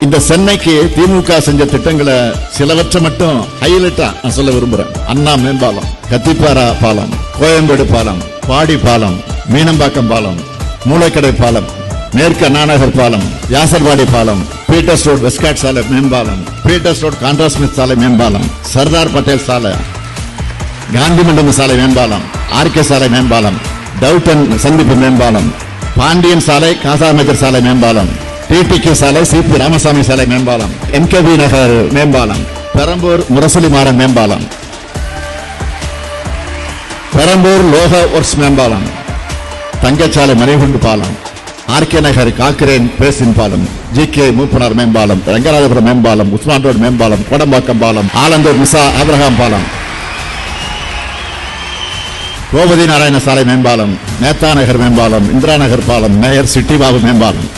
இந்த சென்னைக்கு திமுக செஞ்ச திட்டங்களை சிலவற்றை மட்டும் ஹைலைட்டா நான் சொல்ல விரும்புறேன். அண்ணா மேம்பாலம் கத்திப்பாரா பாலம் கோயம்பேடு பாலம் பாடி பாலம் மீனம்பாக்கம் பாலம் மூளைக்கடை பாலம் மேற்கு அண்ணாநகர் பாலம் யாசர்வாடி பாலம் பீட்டர்ஸ் ரோட் வெஸ்காட் சாலை மேம்பாலம் பீட்டர்ஸ் ரோட் கான்ட்ராஸ்மித் சாலை மேம்பாலம் சர்தார் பட்டேல் சாலை காந்தி மண்டபம் சாலை மேம்பாலம் ஆர்கே சாலை மேம்பாலம் டவுட்டன் சந்திப்பு மேம்பாலம் பாண்டியன் சாலை காசாமேஜர் சாலை மேம்பாலம் டிடிகே சாலை சிபி ராமசாமி சாலை மேம்பாலம் எம்கேபி நகர் மேம்பாலம் பெரம்பூர் முரசொலி மாறன் மேம்பாலம். பெரம்பூர் லோக ஒர்க்ஸ் மேம்பாலம் தங்கச்சாலை மணிகுண்டு பாலம் ஆர்கே நகர் காக்கிரேன் பேசின் பாலம் ஜி கே மூப்பனார் மேம்பாலம் ரங்கராஜபுரம் மேம்பாலம் உஸ்மான் ரோடு மேம்பாலம் கோடம்பாக்கம் பாலம் ஆலந்தூர் மிசா ஆபிரகாம் பாலம். கோபதி நாராயண சாலை மேம்பாலம் நேதா நகர் மேம்பாலம் இந்திரா நகர் பாலம் மேயர் சிட்டி பாபு மேம்பாலம்.